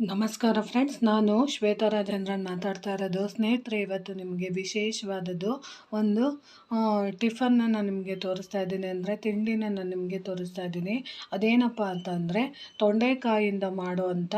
ನಮಸ್ಕಾರ ಫ್ರೆಂಡ್ಸ್, ನಾನು ಶ್ವೇತಾ ರಾಜೇಂದ್ರನ್ ಮಾತಾಡ್ತಾ ಇರೋದು. ಸ್ನೇಹಿತರೆ, ಇವತ್ತು ನಿಮಗೆ ವಿಶೇಷವಾದದ್ದು ಒಂದು ಟಿಫನ್ನ ನಾನು ನಿಮಗೆ ತೋರಿಸ್ತಾ ಇದ್ದೀನಿ ಅಂದರೆ, ತಿಂಡಿನ ನಾನು ನಿಮಗೆ ತೋರಿಸ್ತಾ ಇದ್ದೀನಿ. ಅದೇನಪ್ಪ ಅಂತಂದರೆ ತೊಂಡೆಕಾಯಿಂದ ಮಾಡುವಂಥ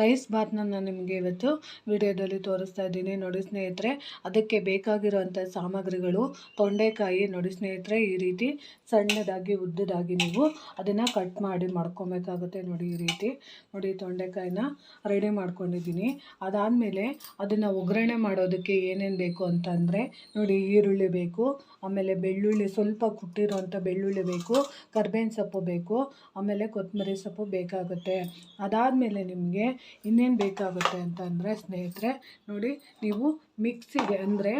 ರೈಸ್ ಬಾತ್ನ ನಾನು ನಿಮಗೆ ಇವತ್ತು ವಿಡಿಯೋದಲ್ಲಿ ತೋರಿಸ್ತಾ ಇದ್ದೀನಿ. ನೋಡಿ ಸ್ನೇಹಿತರೆ, ಅದಕ್ಕೆ ಬೇಕಾಗಿರುವಂಥ ಸಾಮಗ್ರಿಗಳು ತೊಂಡೆಕಾಯಿ. ನೋಡಿ ಸ್ನೇಹಿತರೆ, ಈ ರೀತಿ ಸಣ್ಣದಾಗಿ, ಉದ್ದದಾಗಿ ನೀವು ಅದನ್ನು ಕಟ್ ಮಾಡಿ ಮಾಡ್ಕೊಬೇಕಾಗುತ್ತೆ. ನೋಡಿ ಈ ರೀತಿ, ನೋಡಿ ತೊಂಡೆಕಾಯಿನ ರೆಡಿ ಮಾಡ್ಕೊಂಡಿದ್ದೀನಿ. ಅದಾದಮೇಲೆ ಅದನ್ನು ಒಗ್ಗರಣೆ ಮಾಡೋದಕ್ಕೆ ಏನೇನು ಬೇಕು ಅಂತಂದರೆ ನೋಡಿ ಈರುಳ್ಳಿ ಬೇಕು, ಆಮೇಲೆ ಬೆಳ್ಳುಳ್ಳಿ ಸ್ವಲ್ಪ ಕುಟ್ಟಿರೋಂಥ ಬೆಳ್ಳುಳ್ಳಿ ಬೇಕು, ಕರ್ಬೇವಿನ ಸೊಪ್ಪು ಬೇಕು, ಆಮೇಲೆ ಕೊತ್ತಂಬರಿ ಸೊಪ್ಪು ಬೇಕಾಗುತ್ತೆ. ಅದಾದಮೇಲೆ ನಿಮಗೆ ಇನ್ನೇನು ಬೇಕಾಗುತ್ತೆ ಅಂತಂದರೆ ಸ್ನೇಹಿತರೆ, ನೋಡಿ ನೀವು ಮಿಕ್ಸಿಗೆ ಅಂದರೆ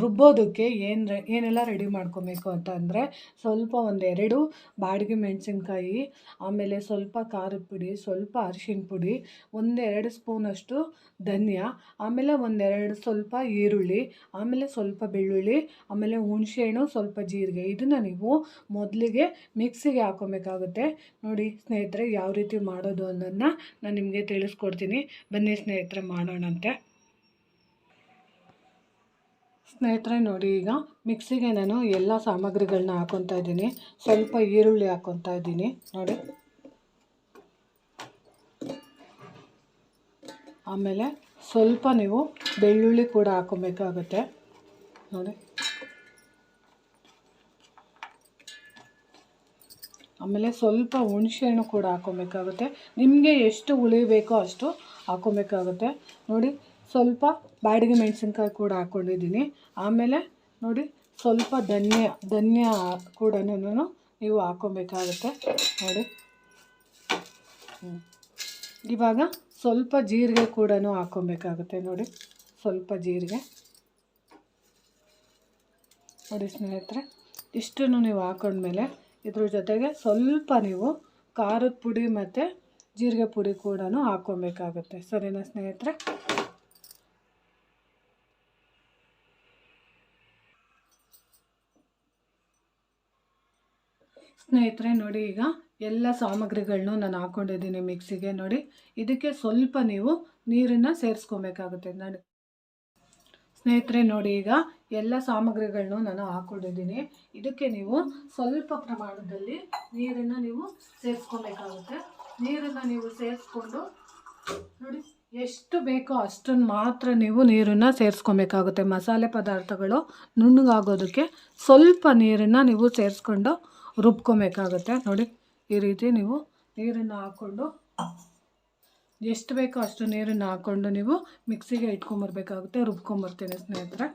ರುಬ್ಬೋದಕ್ಕೆ ಏನು ಏನೆಲ್ಲ ರೆಡಿ ಮಾಡ್ಕೊಬೇಕು ಅಂತ ಅಂದರೆ ಸ್ವಲ್ಪ ಒಂದೆರಡು ಬಾಡಿಗೆ ಮೆಣಸಿನ್ಕಾಯಿ, ಆಮೇಲೆ ಸ್ವಲ್ಪ ಖಾರದ ಪುಡಿ, ಸ್ವಲ್ಪ ಅರಿಶಿನ ಪುಡಿ ಒಂದೆರಡು ಸ್ಪೂನಷ್ಟು ಧನಿಯಾ, ಆಮೇಲೆ ಒಂದೆರಡು ಸ್ವಲ್ಪ ಈರುಳ್ಳಿ, ಆಮೇಲೆ ಸ್ವಲ್ಪ ಬೆಳ್ಳುಳ್ಳಿ, ಆಮೇಲೆ ಹುಣಸೆಹಣ್ಣು, ಸ್ವಲ್ಪ ಜೀರಿಗೆ. ಇದನ್ನು ನೀವು ಮೊದಲಿಗೆ ಮಿಕ್ಸಿಗೆ ಹಾಕೊಬೇಕಾಗುತ್ತೆ. ನೋಡಿ ಸ್ನೇಹಿತರೆ ಯಾವ ರೀತಿ ಮಾಡೋದು ಅನ್ನೋದನ್ನ ನಾನು ನಿಮಗೆ ತಿಳಿಸ್ಕೊಡ್ತೀನಿ. ಬನ್ನಿ ಸ್ನೇಹಿತರೆ ಮಾಡೋಣಂತೆ ಸ್ನೇಹಿತರೆ ನೋಡಿ ಈಗ ಮಿಕ್ಸಿಗೆ ನಾನು ಎಲ್ಲ ಸಾಮಗ್ರಿಗಳನ್ನ ಹಾಕೊತಾ ಇದ್ದೀನಿ. ಸ್ವಲ್ಪ ಈರುಳ್ಳಿ ಹಾಕೊತಾ ಇದ್ದೀನಿ. ನೋಡಿ. ಆಮೇಲೆ ಸ್ವಲ್ಪ ನೀವು ಬೆಳ್ಳುಳ್ಳಿ ಕೂಡ ಹಾಕೋಬೇಕಾಗುತ್ತೆ. ನೋಡಿ. ಆಮೇಲೆ ಸ್ವಲ್ಪ ಹುಣಸೆಹಣ್ಣು ಕೂಡ ಹಾಕೋಬೇಕಾಗುತ್ತೆ. ನಿಮಗೆ ಎಷ್ಟು ಹುಳಿ ಬೇಕೋ ಅಷ್ಟು ಹಾಕೋಬೇಕಾಗುತ್ತೆ. ನೋಡಿ, ಸ್ವಲ್ಪ ಬಾಡಿಗೆ ಮೆಣಸಿನ್ಕಾಯಿ ಕೂಡ ಹಾಕ್ಕೊಂಡಿದ್ದೀನಿ ಆಮೇಲೆ ನೋಡಿ, ಸ್ವಲ್ಪ ಧನ್ಯ ಧನ್ಯ ಕೂಡ ನೀವು ಹಾಕೋಬೇಕಾಗುತ್ತೆ. ನೋಡಿ. ಇವಾಗ ಸ್ವಲ್ಪ ಜೀರಿಗೆ ಕೂಡ ಹಾಕೊಬೇಕಾಗುತ್ತೆ ನೋಡಿ. ಸ್ವಲ್ಪ ಜೀರಿಗೆ. ನೋಡಿ ಸ್ನೇಹಿತರೆ, ಇಷ್ಟನ್ನು ನೀವು ಹಾಕೊಂಡ್ಮೇಲೆ ಇದ್ರ ಜೊತೆಗೆ ಸ್ವಲ್ಪ ನೀವು ಖಾರದ ಪುಡಿ ಮತ್ತು ಜೀರಿಗೆ ಪುಡಿ ಕೂಡ ಹಾಕೊಬೇಕಾಗುತ್ತೆ ಸರಿನಾ ಸ್ನೇಹಿತರೆ? ಸ್ನೇಹಿತರೆ, ನೋಡಿ ಈಗ ಎಲ್ಲ ಸಾಮಗ್ರಿಗಳನ್ನೂ ನಾನು ಹಾಕ್ಕೊಂಡಿದ್ದೀನಿ ಮಿಕ್ಸಿಗೆ ನೋಡಿ. ಇದಕ್ಕೆ ಸ್ವಲ್ಪ ನೀವು ನೀರನ್ನು ಸೇರಿಸ್ಕೊಬೇಕಾಗುತ್ತೆ. ನಾನು ಸ್ನೇಹಿತರೆ ನೋಡಿ ಈಗ ಎಲ್ಲ ಸಾಮಗ್ರಿಗಳನ್ನು ನಾನು ಹಾಕ್ಕೊಂಡಿದ್ದೀನಿ ಇದಕ್ಕೆ ನೀವು ಸ್ವಲ್ಪ ಪ್ರಮಾಣದಲ್ಲಿ ನೀರನ್ನು ನೀವು ಸೇರಿಸ್ಕೊಬೇಕಾಗುತ್ತೆ. ನೀರನ್ನು ನೀವು ಸೇರಿಸ್ಕೊಂಡು ನೋಡಿ ಎಷ್ಟು ಬೇಕೋ ಅಷ್ಟನ್ನು ಮಾತ್ರ ನೀವು ನೀರನ್ನು ಸೇರಿಸ್ಕೊಬೇಕಾಗುತ್ತೆ. ಮಸಾಲೆ ಪದಾರ್ಥಗಳು ನುಣ್ಣಗಾಗೋದಕ್ಕೆ ಸ್ವಲ್ಪ ನೀರನ್ನು ನೀವು ಸೇರಿಸ್ಕೊಂಡು ರುಬ್ಕೊಬೇಕಾಗುತ್ತೆ. ನೋಡಿ. ಈ ರೀತಿ ನೀವು ನೀರನ್ನು ಹಾಕ್ಕೊಂಡು ಎಷ್ಟು ಬೇಕೋ ಅಷ್ಟು ನೀರನ್ನು ಹಾಕ್ಕೊಂಡು ನೀವು ಮಿಕ್ಸಿಗೆ ಇಟ್ಕೊಂಬರ್ಬೇಕಾಗುತ್ತೆ, ರುಬ್ಕೊಂಬರ್ತೀನಿ ಸ್ನೇಹಿತರೆ.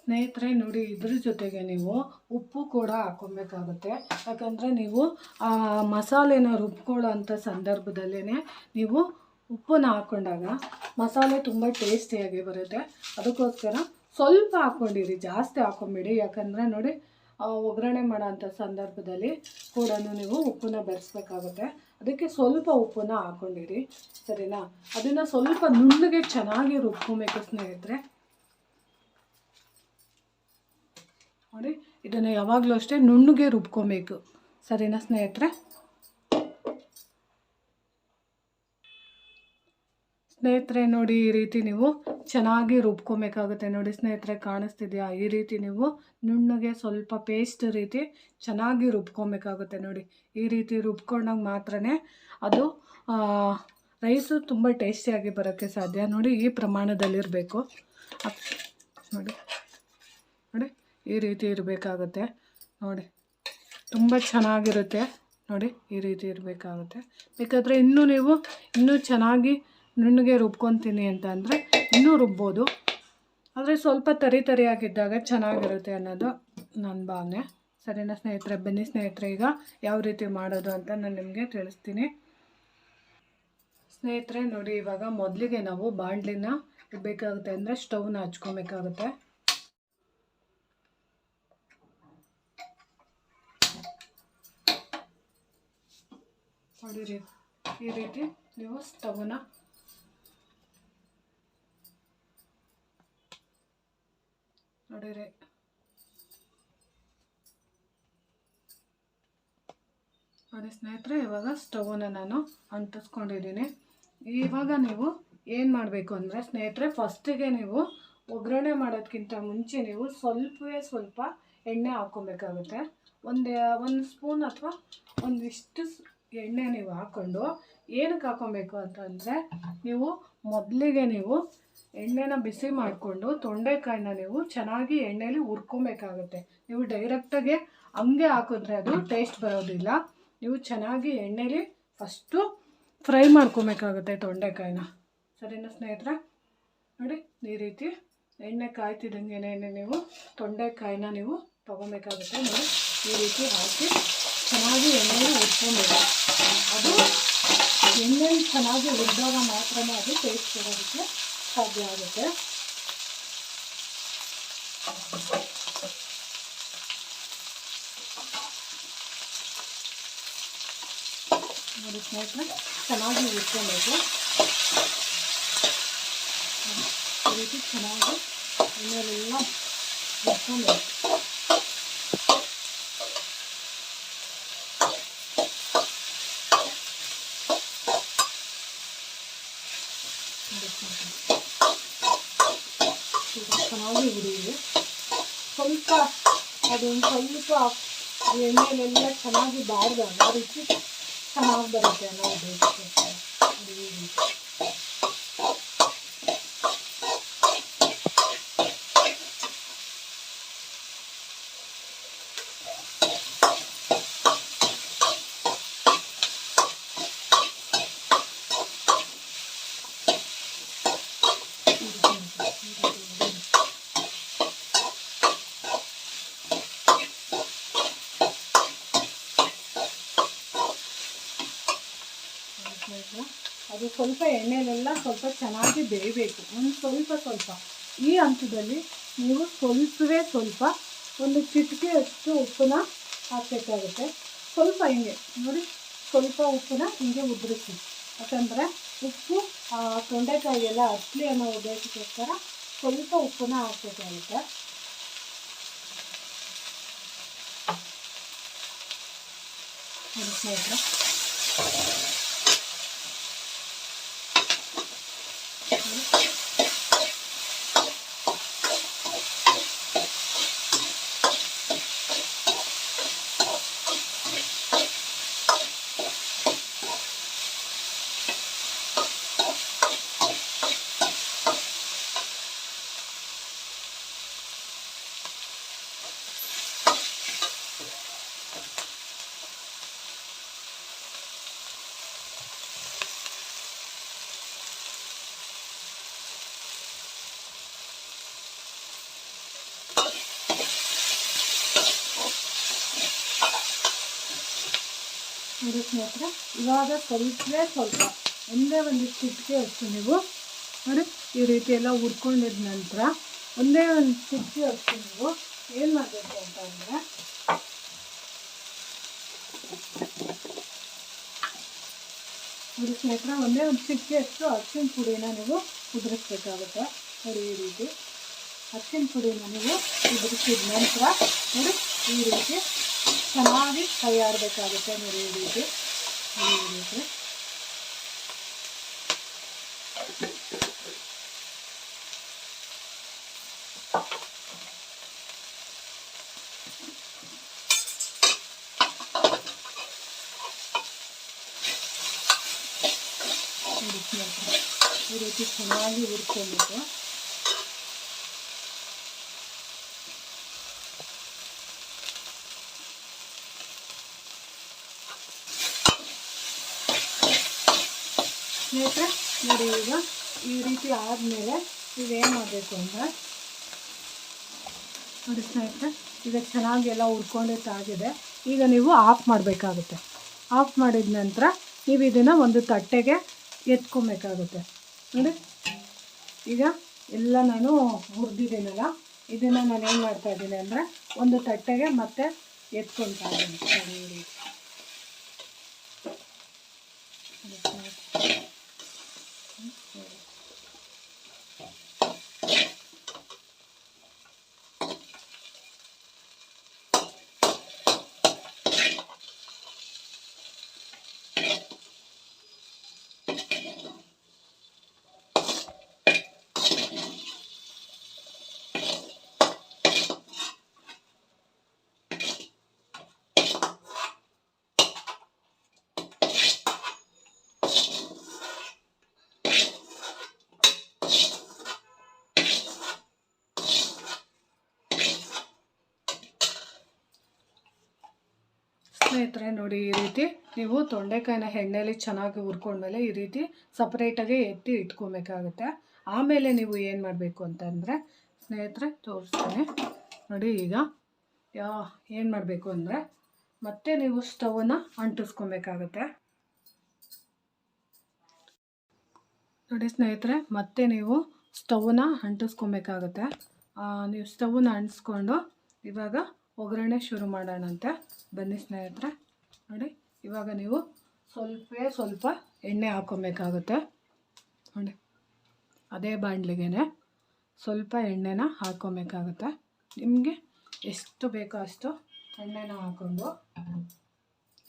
ಸ್ನೇಹಿತರೆ, ನೋಡಿ, ಇದ್ರ ಜೊತೆಗೆ ನೀವು ಉಪ್ಪು ಕೂಡ ಹಾಕ್ಕೊಬೇಕಾಗುತ್ತೆ. ಯಾಕಂದರೆ ನೀವು ಮಸಾಲೆನ ರುಬ್ಕೊಳ್ಳೋ ಅಂಥ ಸಂದರ್ಭದಲ್ಲೇ ನೀವು ಉಪ್ಪನ್ನ ಹಾಕ್ಕೊಂಡಾಗ ಮಸಾಲೆ ತುಂಬ ಟೇಸ್ಟಿಯಾಗಿ ಬರುತ್ತೆ. ಅದಕ್ಕೋಸ್ಕರ ಸ್ವಲ್ಪ ಹಾಕ್ಕೊಂಡಿರಿ, ಜಾಸ್ತಿ ಹಾಕ್ಕೊಂಬಿಡಿ. ಯಾಕಂದರೆ ನೋಡಿ ಒಗ್ಗರಣೆ ಮಾಡೋಂಥ ಸಂದರ್ಭದಲ್ಲಿ ಕೂಡ ನೀವು ಉಪ್ಪನ್ನ ಬೆರೆಸ್ಬೇಕಾಗುತ್ತೆ. ಅದಕ್ಕೆ ಸ್ವಲ್ಪ ಉಪ್ಪನ್ನ ಹಾಕ್ಕೊಂಡಿರಿ ಸರಿನಾ? ಅದನ್ನು ಸ್ವಲ್ಪ ನುಣ್ಣಗೆ ಚೆನ್ನಾಗಿ ರುಬ್ಕೊಬೇಕು ಸ್ನೇಹಿತರೆ. ನೋಡಿ, ಇದನ್ನು ಯಾವಾಗಲೂ ಅಷ್ಟೇ ನುಣ್ಣಗೆ ರುಬ್ಕೊಬೇಕು. ಸರಿನಾ ಸ್ನೇಹಿತರೆ? ಸ್ನೇಹಿತರೆ, ನೋಡಿ ಈ ರೀತಿ ನೀವು ಚೆನ್ನಾಗಿ ರುಬ್ಕೊಬೇಕಾಗುತ್ತೆ. ನೋಡಿ ಸ್ನೇಹಿತರೆ, ಕಾಣಿಸ್ತಿದೆಯಾ? ಈ ರೀತಿ ನೀವು ನುಣ್ಣಗೆ ಸ್ವಲ್ಪ ಪೇಸ್ಟ್ ರೀತಿ ಚೆನ್ನಾಗಿ ರುಬ್ಕೊಬೇಕಾಗುತ್ತೆ. ನೋಡಿ, ಈ ರೀತಿ ರುಬ್ಕೊಂಡಾಗ ಮಾತ್ರ ಅದು ರೈಸು ತುಂಬ ಟೇಸ್ಟಿಯಾಗಿ ಬರೋಕ್ಕೆ ಸಾಧ್ಯ. ನೋಡಿ, ಈ ಪ್ರಮಾಣದಲ್ಲಿರಬೇಕು. ನೋಡಿ ನೋಡಿ, ಈ ರೀತಿ ಇರಬೇಕಾಗುತ್ತೆ. ನೋಡಿ, ತುಂಬ ಚೆನ್ನಾಗಿರುತ್ತೆ. ನೋಡಿ, ಈ ರೀತಿ ಇರಬೇಕಾಗುತ್ತೆ. ಬೇಕಾದರೆ ಇನ್ನೂ ನೀವು, ಇನ್ನೂ ಚೆನ್ನಾಗಿ ನುಣ್ಣಗೆ ರುಬ್ಕೊತೀನಿ ಅಂತ ಅಂದರೆ ಇನ್ನೂ ರುಬ್ಬೋದು. ಆದರೆ ಸ್ವಲ್ಪ ತರಿ ತರಿಯಾಗಿದ್ದಾಗ ಚೆನ್ನಾಗಿರುತ್ತೆ ಅನ್ನೋದು ನನ್ನ ಭಾವನೆ. ಸರಿನಾ ಸ್ನೇಹಿತರೆ, ಬನ್ನಿ ಸ್ನೇಹಿತರೆ, ಈಗ ಯಾವ ರೀತಿ ಮಾಡೋದು ಅಂತ ನಾನು ನಿಮಗೆ ತಿಳಿಸ್ತೀನಿ. ಸ್ನೇಹಿತರೆ, ನೋಡಿ, ಇವಾಗ ಮೊದಲಿಗೆ ನಾವು ಬಾಂಡ್ಲಿನ ಇಡಬೇಕಾಗುತ್ತೆ ಅಂದರೆ ಸ್ಟವ್ನ ಹಚ್ಕೊಬೇಕಾಗುತ್ತೆ. ನೋಡಿ ಈ ರೀತಿ ನೀವು ಸ್ಟವ್ನ ನೋಡಿರಿ ನೋಡಿ ಸ್ನೇಹಿತರೆ, ಇವಾಗ ಸ್ಟವನ್ನು ನಾನು ಅಂಟಿಸ್ಕೊಂಡಿದ್ದೀನಿ. ಇವಾಗ ನೀವು ಏನು ಮಾಡಬೇಕು ಅಂದರೆ ಸ್ನೇಹಿತರೆ ಫಸ್ಟಿಗೆ ನೀವು ಒಗ್ಗರಣೆ ಮಾಡೋದಕ್ಕಿಂತ ಮುಂಚೆ ನೀವು ಸ್ವಲ್ಪವೇ ಸ್ವಲ್ಪ ಎಣ್ಣೆ ಹಾಕ್ಕೊಬೇಕಾಗುತ್ತೆ. ಒಂದು ಒಂದು ಸ್ಪೂನ್ ಅಥವಾ ಒಂದಿಷ್ಟು ಎಣ್ಣೆ ನೀವು ಹಾಕ್ಕೊಂಡು ಏನಕ್ಕೆ ಹಾಕ್ಕೊಬೇಕು ಅಂತಂದರೆ ನೀವು ಮೊದಲಿಗೆ ನೀವು ಎಣ್ಣೆನ ಬಿಸಿ ಮಾಡಿಕೊಂಡು ತೊಂಡೆಕಾಯಿನ ನೀವು ಚೆನ್ನಾಗಿ ಎಣ್ಣೆಲಿ ಹುರ್ಕೊಬೇಕಾಗುತ್ತೆ. ನೀವು ಡೈರೆಕ್ಟಾಗಿ ಹಂಗೆ ಹಾಕಿದ್ರೆ ಅದು ಟೇಸ್ಟ್ ಬರೋದಿಲ್ಲ. ನೀವು ಚೆನ್ನಾಗಿ ಎಣ್ಣೆಲಿ ಫಸ್ಟು ಫ್ರೈ ಮಾಡ್ಕೊಬೇಕಾಗುತ್ತೆ ತೊಂಡೆಕಾಯಿನ. ಸರಿನಾ ಸ್ನೇಹಿತರೆ? ನೋಡಿ, ಈ ರೀತಿ ಎಣ್ಣೆ ಕಾಯ್ತಿದ್ದಂಗೆ ನೀವು ತೊಂಡೆಕಾಯಿನ ನೀವು ತೊಗೊಬೇಕಾಗುತ್ತೆ. ನೋಡಿ, ಈ ರೀತಿ ಹಾಕಿ ಚೆನ್ನಾಗಿ ಎಣ್ಣೆಲಿ ಹುರ್ಕೊಬೇಕು. ಅದು ಎಣ್ಣೆಲಿ ಚೆನ್ನಾಗಿ ಹುರಿದಾಗ ಮಾತ್ರ ಅದು ಟೇಸ್ಟ್ ಕೊಡೋದಕ್ಕೆ ಸಾಧ್ಯ ಆಗುತ್ತೆ ನೋಡಿ ಸ್ನೇಹಿತರೆ ಚೆನ್ನಾಗಿ ಹುರ್ಕೊಬೇಕು ಈ ರೀತಿ ಚೆನ್ನಾಗಿ ಎಣ್ಣೆಲೆಲ್ಲ ಹುರ್ಕೊಬೇಕು ನೋಡಿ ಸ್ನೇಹಿತರೆ. ಈಗ ಚೆನ್ನಾಗಿ ಹುರಿಯಿದೆ ಸ್ವಲ್ಪ ಅದೊಂದು ಸ್ವಲ್ಪ ಎಣ್ಣೆಲೆಲ್ಲ ಚೆನ್ನಾಗಿ ಬಾರದ ರುಚಿ ಚೆನ್ನಾಗಿ ಬರುತ್ತೆ ಅನ್ನೋ ಬೇಯಿಸ್ಬೇಕು ನೋಡಿ ಈ ರೀತಿ ಸ್ನೇಹಿತರೆ, ಅದು ಸ್ವಲ್ಪ ಎಣ್ಣೆಲೆಲ್ಲ ಸ್ವಲ್ಪ ಚೆನ್ನಾಗಿ ಬೇಯಬೇಕು. ಒಂದು ಸ್ವಲ್ಪ ಸ್ವಲ್ಪ. ಈ ಹಂತದಲ್ಲಿ ನೀವು ಸ್ವಲ್ಪವೇ ಸ್ವಲ್ಪ ಒಂದು ಚಿಟಿಕೆ ಅಷ್ಟು ಉಪ್ಪನ್ನ ಹಾಕಬೇಕಾಗುತ್ತೆ. ಸ್ವಲ್ಪ ಹಿಂಗೆ, ನೋಡಿ, ಸ್ವಲ್ಪ ಉಪ್ಪನ್ನ ಹಿಂಗೆ ಉದುರಿಸಿ. ಯಾಕಂದರೆ ಉಪ್ಪು ತೊಂಡೆಕಾಯಿ ತೊಂಡೆಕಾಯಿಗೆಲ್ಲ ಅಸ್ಲಿ ಅನ್ನೋ ಉದ್ದೇಶಕ್ಕೋಸ್ಕರ ಸ್ವಲ್ಪ ಉಪ್ಪನ್ನ ಹಾಕಬೇಕಾಗುತ್ತೆ. ಸ್ನೇಹಿತರೆ. ಸ್ನೇಹಿತರೆ ಇವಾಗ ಸ್ವಲ್ಪವೇ ಸ್ವಲ್ಪ ಒಂದೇ ಒಂದು ಚಿಟಿಕೆ ಅಷ್ಟು ನೀವು. ನೋಡಿ, ಈ ರೀತಿ ಎಲ್ಲ ಹುರ್ಕೊಂಡಿದ ನಂತರ ಒಂದೇ ಒಂದು ಚಿಟಿಕೆ ಅಷ್ಟು ನೀವು. ಏನು ಮಾಡಬೇಕು ಅಂತ ಅಂದರೆ ನೋಡಿ ಒಂದೇ ಒಂದು ಚಿಟಿಕೆ ಅಷ್ಟು ಅರ್ಶಿನ ಪುಡಿನ ನೀವು ಉದುರಿಸ್ಬೇಕಾಗುತ್ತೆ. ನೋಡಿ, ಈ ರೀತಿ ಅರ್ಶಿನ ಪುಡಿನ ನೀವು ಉದುರಿಸಿದ ನಂತರ ನೋಡಿ, ಈ ರೀತಿ ಚೆನ್ನಾಗಿ ಕೈ ಆಡಬೇಕಾಗುತ್ತೆ ನೋಡಿ ಈ ರೀತಿ ನೋಡಿ ಈ ರೀತಿ ನೋಡಿ ಸ್ನೇಹಿತರೆ, ಈ ರೀತಿ ಚೆನ್ನಾಗಿ ಹುರ್ಕೊಬೇಕು ನೋಡಿ ಈಗ ಈ ರೀತಿ ಆದಮೇಲೆ ನೀವೇನು ಮಾಡಬೇಕು ಅಂದರೆ ನೋಡಿ ಈಗ ಚೆನ್ನಾಗಿ ಎಲ್ಲ ತಾಗಿದೆ. ಈಗ ನೀವು ಆಫ್ ಮಾಡಬೇಕಾಗುತ್ತೆ. ಆಫ್ ಮಾಡಿದ ನಂತರ ನೀವು ಇದನ್ನು ಒಂದು ತಟ್ಟೆಗೆ ಎತ್ಕೊಬೇಕಾಗುತ್ತೆ. ನೋಡಿ, ಈಗ ಎಲ್ಲ ನಾನು ಹುರಿದಿದ್ದೀನಲ್ಲ, ಇದನ್ನು ನಾನು ಏನು ಮಾಡ್ತಾ ಇದ್ದೀನಿ ಅಂದರೆ ಒಂದು ತಟ್ಟೆಗೆ ಮತ್ತೆ ಎತ್ಕೊಳ್ತಾ ಇದ್ದೀನಿ. ಸ್ನೇಹಿತರೆ, ನೋಡಿ ಈ ರೀತಿ ನೀವು ತೊಂಡೆಕಾಯಿನ ಎಣ್ಣೆಲಿ ಚೆನ್ನಾಗಿ ಹುರ್ಕೊಂಡ್ಮೇಲೆ ಈ ರೀತಿ ಸಪ್ರೇಟಾಗಿ ಎತ್ತಿ ಇಟ್ಕೊಬೇಕಾಗುತ್ತೆ. ಆಮೇಲೆ ನೀವು ಏನು ಮಾಡಬೇಕು ಅಂತಂದರೆ, ಸ್ನೇಹಿತರೆ, ತೋರಿಸ್ತೇನೆ. ನೋಡಿ ಈಗ, ಯಾ, ಏನು ಮಾಡಬೇಕು ಅಂದರೆ, ಮತ್ತೆ ನೀವು ಸ್ಟವನ್ನು ಅಂಟಿಸ್ಕೊಬೇಕಾಗತ್ತೆ. ನೋಡಿ ಸ್ನೇಹಿತರೆ, ಮತ್ತೆ ನೀವು ಸ್ಟವ್ನ ಅಂಟಿಸ್ಕೊಬೇಕಾಗತ್ತೆ. ನೀವು ಸ್ಟವ್ನ ಅಂಟಿಸ್ಕೊಂಡು ಇವಾಗ ಒಗ್ಗರಣೆ ಶುರು ಮಾಡೋಣಂತೆ ಬನ್ನಿ ಸ್ನೇಹಿತರೆ, ನೋಡಿ, ಇವಾಗ ನೀವು ಸ್ವಲ್ಪ ಸ್ವಲ್ಪ ಎಣ್ಣೆ ಹಾಕ್ಕೊಬೇಕಾಗುತ್ತೆ ನೋಡಿ, ಅದೇ ಬಾಣಲಿಗೆ ಸ್ವಲ್ಪ ಎಣ್ಣೆನ ಹಾಕ್ಕೊಬೇಕಾಗುತ್ತೆ ನಿಮಗೆ ಎಷ್ಟು ಬೇಕೋ ಅಷ್ಟು ಎಣ್ಣೆನ ಹಾಕ್ಕೊಂಡು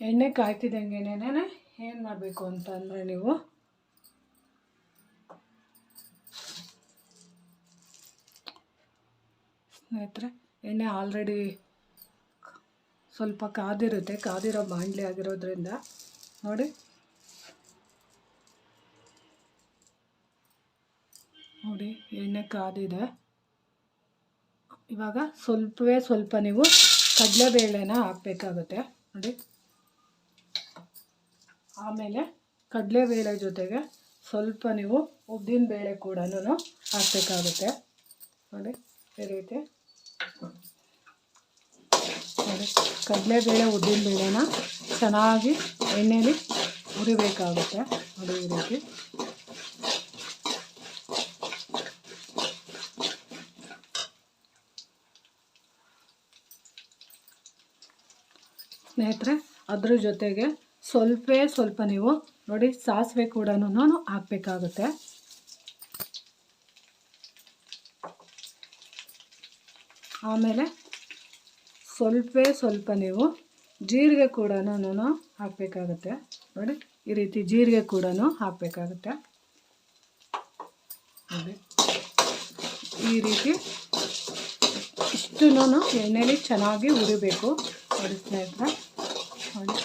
ಎಣ್ಣೆ ಕಾಯ್ತಿದ್ದಂಗೆನೇ ಏನು ಮಾಡಬೇಕು ಅಂತಂದರೆ ನೀವು ಸ್ನೇಹಿತರೆ, ಎಣ್ಣೆ ಆಲ್ರೆಡಿ ಸ್ವಲ್ಪ ಕಾದಿರುತ್ತೆ, ಕಾದಿರೋ ಬಾಣಲೆ ಆಗಿರೋದ್ರಿಂದ. ನೋಡಿ. ನೋಡಿ, ಎಣ್ಣೆ ಕಾದಿದೆ. ಇವಾಗ ಸ್ವಲ್ಪವೇ ಸ್ವಲ್ಪ ನೀವು ಕಡಲೆಬೇಳೆನ ಹಾಕಬೇಕಾಗುತ್ತೆ. ನೋಡಿ. ಆಮೇಲೆ ಕಡಲೆಬೇಳೆ ಜೊತೆಗೆ ಸ್ವಲ್ಪ ನೀವು ಉದ್ದಿನ ಬೇಳೆ ಕೂಡ ಹಾಕಬೇಕಾಗುತ್ತೆ. ನೋಡಿ, ಈ ರೀತಿ. ನೋಡಿ ಕಡಲೆಬೇಳೆ ಉದ್ದಿನ ಬೇಳೆನ ಚೆನ್ನಾಗಿ ಎಣ್ಣೆಯಲ್ಲಿ ಹುರಿಬೇಕಾಗುತ್ತೆ ಅದು ಈ ರೀತಿ ಸ್ನೇಹಿತರೆ, ಅದ್ರ ಜೊತೆಗೆ ಸ್ವಲ್ಪ ಸ್ವಲ್ಪ ನೀವು ನೋಡಿ ಸಾಸಿವೆ ಕೂಡ ಹಾಕಬೇಕಾಗುತ್ತೆ. ಆಮೇಲೆ ಸ್ವಲ್ಪೇ ಸ್ವಲ್ಪ ನೀವು ಜೀರಿಗೆ ಕೂಡ ಹಾಕಬೇಕಾಗತ್ತೆ. ನೋಡಿ, ಈ ರೀತಿ ಜೀರಿಗೆ ಕೂಡ ಹಾಕಬೇಕಾಗತ್ತೆ. ನೋಡಿ, ಈ ರೀತಿ ಇಷ್ಟು ಎಣ್ಣೆಲಿ ಚೆನ್ನಾಗಿ ಉರಿಬೇಕು ನೋಡಿ ಸ್ನೇಹಿತರೆ, ನೋಡಿ.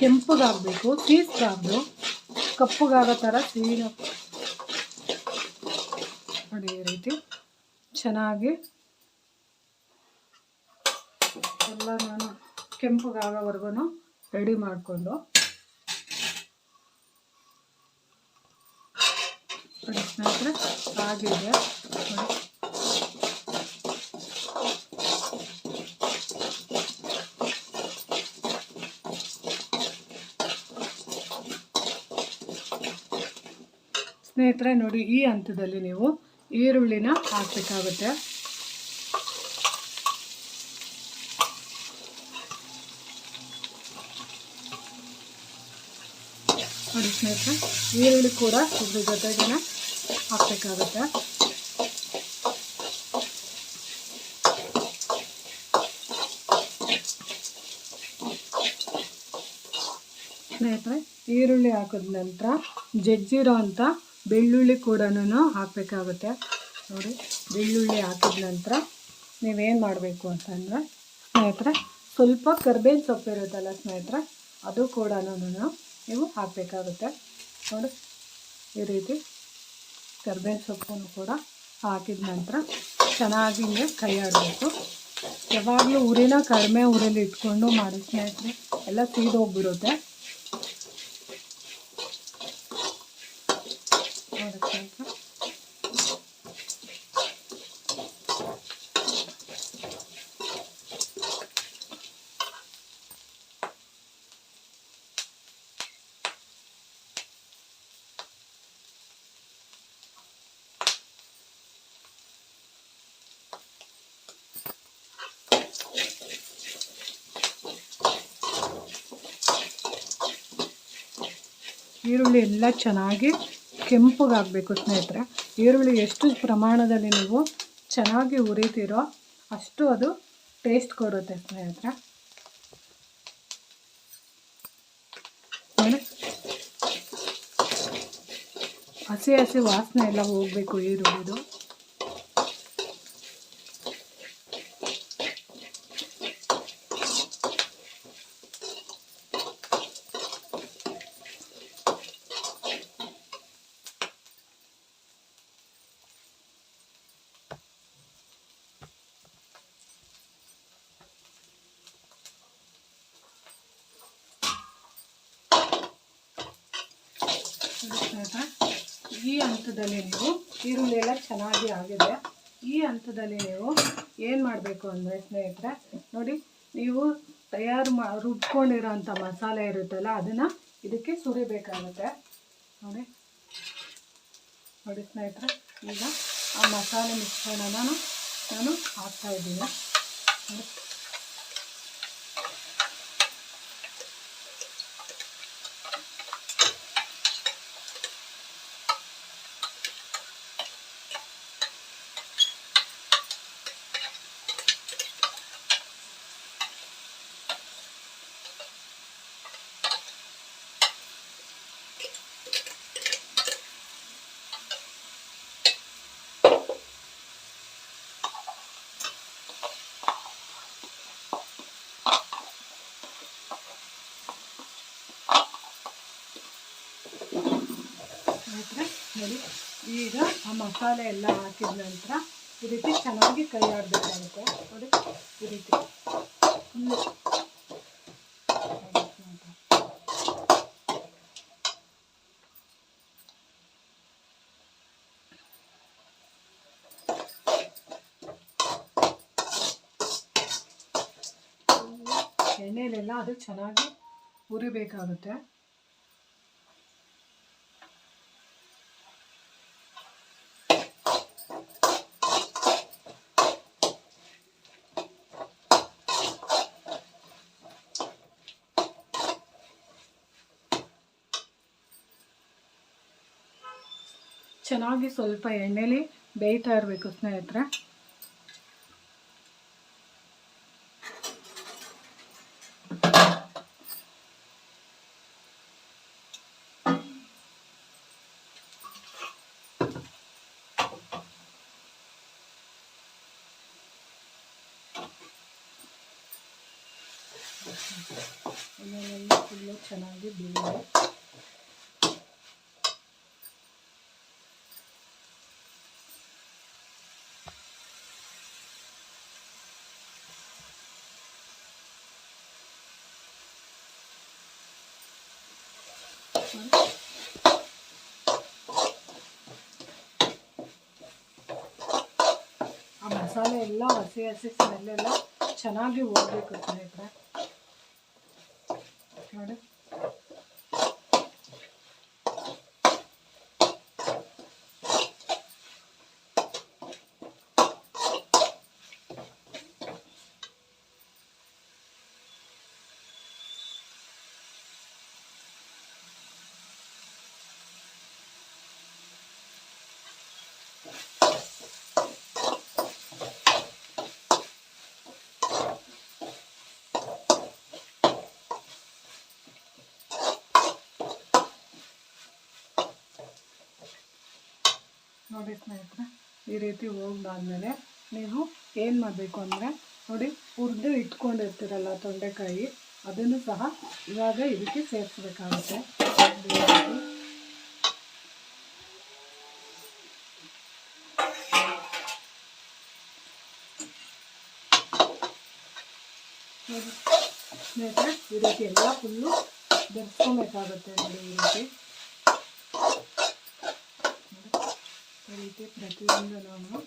ಕೆಂಪಗಾಗಬೇಕು ಸೀಸ್ಬಾರ್ದು ಕಪ್ಪಗಾಗೋ ಥರ ಸೀನ ನೋಡಿ ಈ ರೀತಿ. ಚೆನ್ನಾಗಿ. ಎಲ್ಲ ನಾನು ಕೆಂಪಗಾಗೋವರೆಗೂ ರೆಡಿ ಮಾಡಿಕೊಂಡು. ಸ್ನೇಹಿತರೆ ಆಗಿದೆ ನೋಡಿ ಸ್ನೇಹಿತರೆ, ನೋಡಿ ಈ ಹಂತದಲ್ಲಿ ನೀವು ಈರುಳ್ಳಿನ ಹಾಕಬೇಕಾಗುತ್ತೆ. ನೋಡಿ ಸ್ನೇಹಿತರೆ, ಈರುಳ್ಳಿ ಕೂಡ ಇದ್ರ ಹಾಕಬೇಕಾಗುತ್ತೆ. ಸ್ನೇಹಿತರೆ, ಈರುಳ್ಳಿ ಹಾಕಿದ ನಂತರ ಜಜ್ಜಿರೋ ಅಂಥ ಬೆಳ್ಳುಳ್ಳಿ ಕೂಡ ಹಾಕಬೇಕಾಗುತ್ತೆ. ನೋಡಿ, ಬೆಳ್ಳುಳ್ಳಿ ಹಾಕಿದ ನಂತರ ನೀವೇನು ಮಾಡಬೇಕು ಅಂತಂದರೆ ಸ್ನೇಹಿತರೆ, ಸ್ವಲ್ಪ ಕರ್ಬೇವಿನ ಸೊಪ್ಪು ಇರುತ್ತಲ್ಲ ಸ್ನೇಹಿತರೆ, ಅದು ಕೂಡ ನೀವು ಹಾಕಬೇಕಾಗುತ್ತೆ. ನೋಡಿ, ಈ ರೀತಿ ಕರ್ಬೇವಿನ ಸೊಪ್ಪನ್ನು ಕೂಡ ಹಾಕಿದ ನಂತರ ಚೆನ್ನಾಗಿ ಹಿಂಗೆ ಕೈ ಆಡಬೇಕು. ಯಾವಾಗಲೂ ಉರಿನ ಕಡಿಮೆ ಉರಿಲಿ ಇಟ್ಕೊಂಡು ಮಾಡಿ ಸ್ನೇಹಿತರೆ, ಎಲ್ಲ ಸೀದೋಗ್ಬಿಡುತ್ತೆ ನೋಡಿ ಸ್ನೇಹಿತರೆ ಈರುಳ್ಳಿ ಎಲ್ಲ ಚೆನ್ನಾಗಿ ಕೆಂಪಗಾಗಬೇಕು ಸ್ನೇಹಿತರೆ. ಈರುಳ್ಳಿ ಎಷ್ಟು ಪ್ರಮಾಣದಲ್ಲಿ ನೀವು ಚೆನ್ನಾಗಿ ಉರಿತೀರೋ ಅಷ್ಟು ಅದು ಟೇಸ್ಟ್ ಕೊಡುತ್ತೆ ಸ್ನೇಹಿತರೆ. ಹಸಿ ಹಸಿ ವಾಸನೆ ಎಲ್ಲ ಹೋಗಬೇಕು ಈರುಳ್ಳಿದು. ಈ ಹಂತದಲ್ಲಿ ನೀವು ಈರುಳ್ಳಿ ಎಲ್ಲ ಚೆನ್ನಾಗಿ ಆಗಿದೆ. ಈ ಹಂತದಲ್ಲಿ ನೀವು ಏನು ಮಾಡಬೇಕು ಅಂದರೆ ಸ್ನೇಹಿತರೆ, ನೋಡಿ, ನೀವು ತಯಾರು ಮಾ, ರುಬ್ಕೊಂಡಿರೋಂಥ ಮಸಾಲೆ ಇರುತ್ತಲ್ಲ, ಅದನ್ನು ಇದಕ್ಕೆ ಸುರಿಬೇಕಾಗುತ್ತೆ. ನೋಡಿ ನೋಡಿ ಸ್ನೇಹಿತರೆ, ಈಗ ಆ ಮಸಾಲೆ ಮಿಶ್ರಣನ ನಾನು ಹಾಕ್ತಾ ಇದ್ದೀನಿ ನೋಡಿ. ಸ್ನೇಹಿತರೆ ನೋಡಿ ಈಗ ಆ ಮಸಾಲೆ ಎಲ್ಲ ಹಾಕಿದ ನಂತರ ಈ ರೀತಿ ಚೆನ್ನಾಗಿ ಕೈ ಆಡಬೇಕಾಗುತ್ತೆ. ನೋಡಿ, ಈ ರೀತಿ. ಫುಲ್ಲು ಎಣ್ಣೆಲೆಲ್ಲ ಅದು ಚೆನ್ನಾಗಿ ಹುರಿಬೇಕಾಗುತ್ತೆ. ಚೆನ್ನಾಗಿ ಸ್ವಲ್ಪ ಎಣ್ಣೆಲಿ ಬೇಯ್ತಾ ಇರಬೇಕು ಸ್ನೇಹಿತರೆ. ಚೆನ್ನಾಗಿ ಬೇಯಿದೆ ಆ ಮಸಾಲೆ ಎಲ್ಲ ಹಸಿ ಹಸಿ ಸ್ಮೆಲ್ಲೆಲ್ಲ ಚೆನ್ನಾಗಿ ಹೋಗ್ಬೇಕು ಸ್ನೇಹಿತರೆ ನೋಡಿ. ನೋಡಿ ಸ್ನೇಹಿತರೆ, ಈ ರೀತಿ ಹೋಗ್ದಾದ್ಮೇಲೆ ನೀವು ಏನು ಮಾಡಬೇಕು ಅಂದರೆ ನೋಡಿ ಹುರಿದು ಇಟ್ಕೊಂಡಿರ್ತೀರಲ್ಲ ತೊಂಡೆಕಾಯಿ, ಅದನ್ನು ಸಹ ಇವಾಗ ಇದಕ್ಕೆ ಸೇರಿಸ್ಬೇಕಾಗುತ್ತೆ. ಸ್ನೇಹಿತರೆ, ಈ ರೀತಿ ಎಲ್ಲ ಫುಲ್ಲು ಬೆರೆಸ್ಕೊಬೇಕಾಗುತ್ತೆ ನೋಡಿ ಈ ರೀತಿ. ಈ ರೀತಿ ಪ್ರತಿಯೊಂದು ನಾವು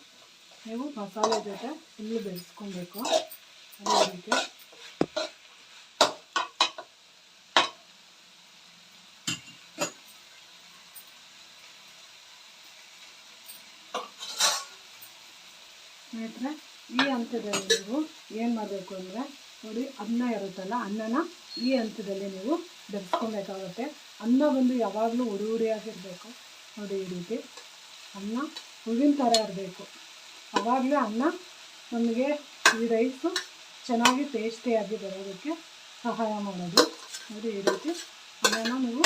ನೀವು ಮಸಾಲೆ ಜೊತೆ ಇಲ್ಲಿ ಬೆಳೆಸ್ಕೊಬೇಕು ಅದೇ ರೀತಿ. ಸ್ನೇಹಿತರೆ, ಈ ಹಂತದಲ್ಲಿ ನೀವು ಏನು ಮಾಡಬೇಕು ಅಂದರೆ ನೋಡಿ, ಅನ್ನ ಇರುತ್ತಲ್ಲ, ಅನ್ನನ ಈ ಹಂತದಲ್ಲಿ ನೀವು ಬೆರೆಸ್ಕೊಬೇಕಾಗುತ್ತೆ ಅನ್ನ ಬಂದು ಯಾವಾಗಲೂ ಉಡಿ ಉಡಿಯಾಗಿರಬೇಕು ನೋಡಿ ಈ ರೀತಿ. ಅನ್ನ ಹೂವಿನ ಥರ ಇರಬೇಕು. ಆವಾಗಲೇ ಅನ್ನ ನಮಗೆ ಈ ರೈಸು ಚೆನ್ನಾಗಿ ಟೇಸ್ಟಿಯಾಗಿ ಬರೋದಕ್ಕೆ ಸಹಾಯ ಮಾಡೋದು. ಅದು ಈ ರೀತಿ ಅನ್ನನ ನೀವು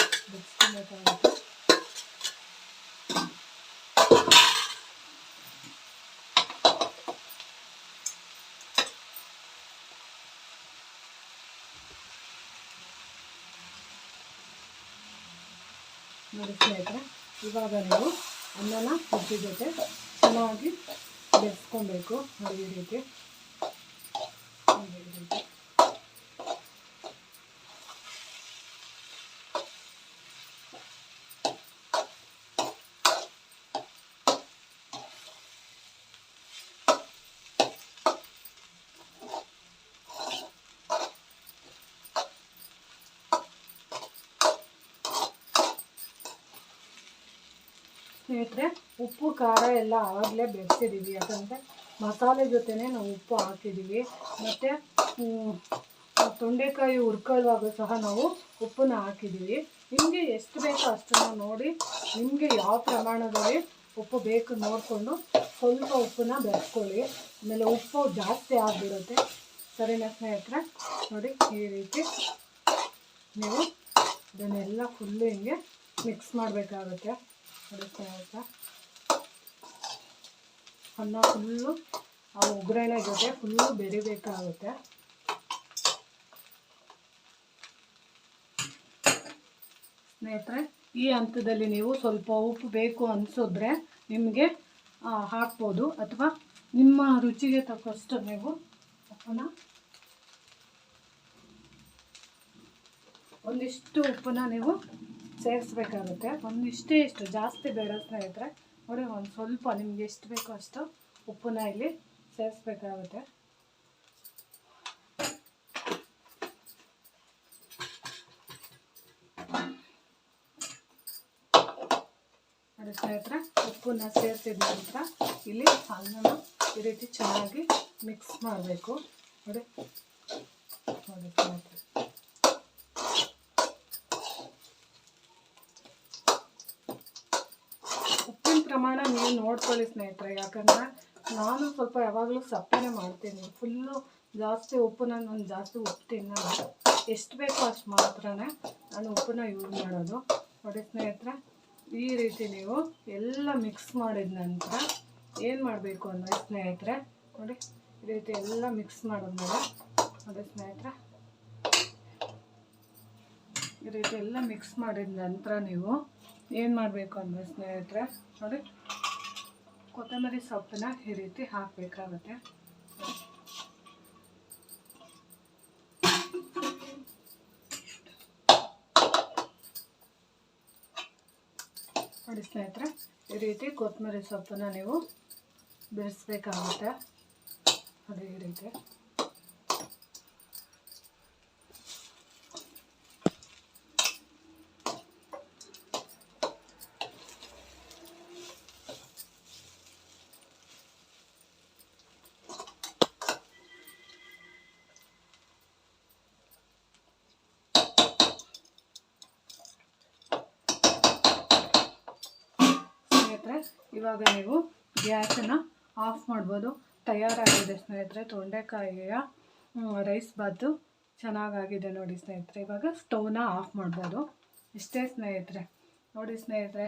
ಸ್ನೇಹಿತರೆ, ಇವಾಗ ನೀವು ಅನ್ನನ ಉಪ್ಪು ಜೊತೆ ಚೆನ್ನಾಗಿ ಬೆರೆಸ್ಕೊಬೇಕು ಅಡುಗೆ ರೀತಿ ನೋಡಿ ಈ ರೀತಿ ಸ್ನೇಹಿತರೆ ಉಪ್ಪು, ಖಾರ ಎಲ್ಲ ಆಗಲೇ ಬೆರೆಸಿದ್ದೀವಿ ಯಾಕಂದರೆ ಮಸಾಲೆ ಜೊತೆನೇ ನಾವು ಉಪ್ಪು ಹಾಕಿದ್ದೀವಿ ಮತ್ತು ತೊಂಡೆಕಾಯಿ ಹುರ್ಕೊಳ್ಳುವಾಗ ಸಹ ನಾವು ಉಪ್ಪನ್ನ ಹಾಕಿದ್ದೀವಿ ನಿಮಗೆ ಎಷ್ಟು ಬೇಕೋ ಅಷ್ಟನ್ನು ನೋಡಿ, ನಿಮಗೆ ಯಾವ ಪ್ರಮಾಣದಲ್ಲಿ ಉಪ್ಪು ಬೇಕು ನೋಡಿಕೊಂಡು ಸ್ವಲ್ಪ ಉಪ್ಪನ್ನ ಬೆರೆಸ್ಕೊಳ್ಳಿ. ಆಮೇಲೆ ಉಪ್ಪು ಜಾಸ್ತಿ ಆಗಿಬಿಡುತ್ತೆ. ಸರಿನಾ ಸ್ನೇಹಿತರೆ? ನೋಡಿ, ಈ ರೀತಿ ನೀವು ಇದನ್ನೆಲ್ಲ ಫುಲ್ಲು ಹಿಂಗೆ ಮಿಕ್ಸ್ ಮಾಡಬೇಕಾಗುತ್ತೆ. ನೋಡಿ ಸ್ನೇಹಿತರೆ. ಅನ್ನ ಫುಲ್ಲು ಆ ಒಗ್ಗರಣೆ ಜೊತೆ ಫುಲ್ಲು ಬೆರಿಬೇಕಾಗುತ್ತೆ. ಸ್ನೇಹಿತರೆ, ಈ ಹಂತದಲ್ಲಿ ನೀವು ಸ್ವಲ್ಪ ಉಪ್ಪು ಬೇಕು ಅನಿಸಿದ್ರೆ ನಿಮಗೆ ಹಾಕ್ಬೋದು. ಅಥವಾ ನಿಮ್ಮ ರುಚಿಗೆ ತಕ್ಕಷ್ಟು ನೀವು ಉಪ್ಪನ್ನ, ಒಂದಿಷ್ಟು ಉಪ್ಪನ್ನ ನೀವು ಸೇರಿಸ್ಬೇಕಾಗುತ್ತೆ. ಒಂದಿಷ್ಟೇ ಇಷ್ಟು, ಜಾಸ್ತಿ ಬೇಡ ಸ್ನೇಹಿತರೆ. ನೋಡಿ, ಒಂದು ಸ್ವಲ್ಪ ನಿಮ್ಗೆ ಎಷ್ಟು ಬೇಕೋ ಅಷ್ಟು ಉಪ್ಪನ್ನ ಇಲ್ಲಿ ಸೇರಿಸ್ಬೇಕಾಗುತ್ತೆ. ನೋಡಿ ಸ್ನೇಹಿತರೆ, ಉಪ್ಪನ್ನ ಸೇರಿಸಿದ ನಂತರ ಇಲ್ಲಿ ಅನ್ನನ ಈ ರೀತಿ ಚೆನ್ನಾಗಿ ಮಿಕ್ಸ್ ಮಾಡಬೇಕು. ನೋಡಿ ನೋಡಿ ನೀವು ನೋಡ್ಕೊಳ್ಳಿ ಸ್ನೇಹಿತರೆ, ಯಾಕಂದ್ರೆ ನಾನು ಸ್ವಲ್ಪ ಯಾವಾಗಲೂ ಸಪ್ಪೆನೇ ಮಾಡ್ತೀನಿ. ಫುಲ್ಲು ಜಾಸ್ತಿ ಉಪ್ಪನ್ನ ನಾನು ಜಾಸ್ತಿ ಉಪ್ಪು ತಿನ್ನಲ್ಲ ಎಷ್ಟು ಬೇಕೋ ಅಷ್ಟು ಮಾತ್ರನೇ ನಾನು ಉಪ್ಪನ್ನ ಯೂಸ್ ಮಾಡೋದು. ನೋಡಿ ಸ್ನೇಹಿತರೆ, ಈ ರೀತಿ ನೀವು ಎಲ್ಲ ಮಿಕ್ಸ್ ಮಾಡಿದ ನಂತರ ಏನು ಮಾಡಬೇಕು ಅಂದರೆ ಸ್ನೇಹಿತರೆ, ನೋಡಿ ಈ ರೀತಿ ಎಲ್ಲ ಮಿಕ್ಸ್ ಮಾಡಿದ್ಮೇಲೆ, ನೋಡಿ ಸ್ನೇಹಿತರೆ, ಈ ರೀತಿ ಎಲ್ಲ ಮಿಕ್ಸ್ ಮಾಡಿದ ನಂತರ ನೀವು ಏನು ಮಾಡಬೇಕು ಅಂದರೆ ಸ್ನೇಹಿತರೆ, ನೋಡಿ ಕೊತ್ತಂಬರಿ ಸೊಪ್ಪನ್ನ ಈ ರೀತಿ ಹಾಕಬೇಕಾಗುತ್ತೆ. ನೋಡಿ ಸ್ನೇಹಿತರೆ, ಈ ರೀತಿ ಕೊತ್ತಂಬರಿ ಸೊಪ್ಪನ್ನ ನೀವು ಬೆರೆಸ್ಬೇಕಾಗುತ್ತೆ. ಅದೇ ರೀತಿ. ಇವಾಗ ನೀವು ಗ್ಯಾಸನ್ನು ಆಫ್ ಮಾಡ್ಬೋದು. ತಯಾರಾಗಿದೆ ಸ್ನೇಹಿತರೆ, ತೊಂಡೆಕಾಯಿಯ ರೈಸ್ ಬಾತು ಚೆನ್ನಾಗಾಗಿದೆ ನೋಡಿ ಸ್ನೇಹಿತರೆ. ಇವಾಗ ಸ್ಟವ್ನ ಆಫ್ ಮಾಡ್ಬೋದು. ಇಷ್ಟೇ ಸ್ನೇಹಿತರೆ. ನೋಡಿ ಸ್ನೇಹಿತರೆ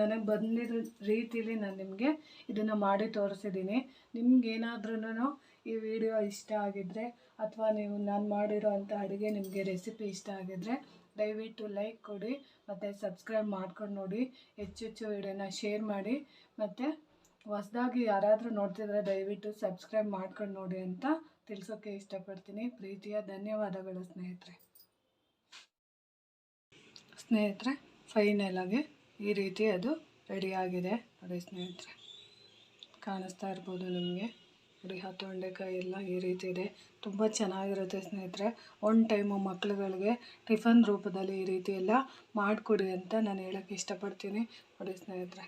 ನನಗೆ ಬಂದಿರೋ ರೀತಿಲಿ ನಾನು ನಿಮಗೆ ಇದನ್ನು ಮಾಡಿ ತೋರಿಸಿದ್ದೀನಿ. ನಿಮ್ಗೇನಾದ್ರೂ ಈ ವಿಡಿಯೋ ಇಷ್ಟ ಆಗಿದ್ದರೆ ಅಥವಾ ನೀವು ನಾನು ಮಾಡಿರೋ ಅಂಥ ಅಡುಗೆ ನಿಮಗೆ ರೆಸಿಪಿ ಇಷ್ಟ ಆಗಿದ್ದರೆ ದಯವಿಟ್ಟು ಲೈಕ್ ಕೊಡಿ, ಮತ್ತು ಸಬ್ಸ್ಕ್ರೈಬ್ ಮಾಡ್ಕೊಂಡು ನೋಡಿ ಹೆಚ್ಚು ಹೆಚ್ಚು ವಿಡಿಯೋನ ಶೇರ್ ಮಾಡಿ, ಮತ್ತು ಹೊಸ್ದಾಗಿ ಯಾರಾದರೂ ನೋಡ್ತಿದ್ರೆ ದಯವಿಟ್ಟು ಸಬ್ಸ್ಕ್ರೈಬ್ ಮಾಡ್ಕೊಂಡು ನೋಡಿ ಅಂತ ತಿಳಿಸೋಕ್ಕೆ ಇಷ್ಟಪಡ್ತೀನಿ. ಪ್ರೀತಿಯ ಧನ್ಯವಾದಗಳು ಸ್ನೇಹಿತರೆ. ಸ್ನೇಹಿತರೆ ಫೈನಲಾಗಿ ಈ ರೀತಿ ಅದು ರೆಡಿಯಾಗಿದೆ ಅದೇ ಸ್ನೇಹಿತರೆ. ಕಾಣಿಸ್ತಾ ಇರ್ಬೋದು ನಿಮಗೆ. ಹತ್ತು ತೊಂಡೆಕಾಯಿ ಎಲ್ಲ ಈ ರೀತಿ ಇದೆ. ತುಂಬ ಚೆನ್ನಾಗಿರುತ್ತೆ ಸ್ನೇಹಿತರೆ. ಒನ್ ಟೈಮು ಮಕ್ಳುಗಳಿಗೆ ಟಿಫನ್ ರೂಪದಲ್ಲಿ ಈ ರೀತಿ ಎಲ್ಲ ಮಾಡಿಕೊಡಿ ಅಂತ ನಾನು ಹೇಳೋಕ್ಕೆ ಇಷ್ಟಪಡ್ತೀನಿ. ನೋಡಿ ಸ್ನೇಹಿತರೆ.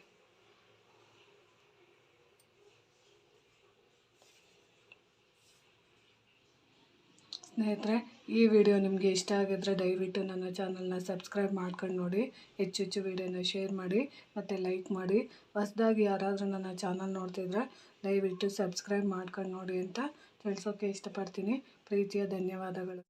ಸ್ನೇಹಿತರೆ ಈ ವಿಡಿಯೋ ನಿಮಗೆ ಇಷ್ಟ ಆಗಿದ್ರೆ ದಯವಿಟ್ಟು ನನ್ನ ಚಾನಲ್ನ ಸಬ್ಸ್ಕ್ರೈಬ್ ಮಾಡ್ಕೊಂಡು ನೋಡಿ. ಹೆಚ್ಚು ಹೆಚ್ಚು ವಿಡಿಯೋನ ಶೇರ್ ಮಾಡಿ ಮತ್ತು ಲೈಕ್ ಮಾಡಿ. ಹೊಸ್ದಾಗಿ ಯಾರಾದರೂ ನನ್ನ ಚಾನಲ್ ನೋಡ್ತಿದ್ರೆ ದಯವಿಟ್ಟು ಸಬ್ಸ್ಕ್ರೈಬ್ ಮಾಡ್ಕೊಂಡು ನೋಡಿ ಅಂತ ತಿಳ್ಸೋಕ್ಕೆ ಇಷ್ಟಪಡ್ತೀನಿ. ಪ್ರೀತಿಯ ಧನ್ಯವಾದಗಳು.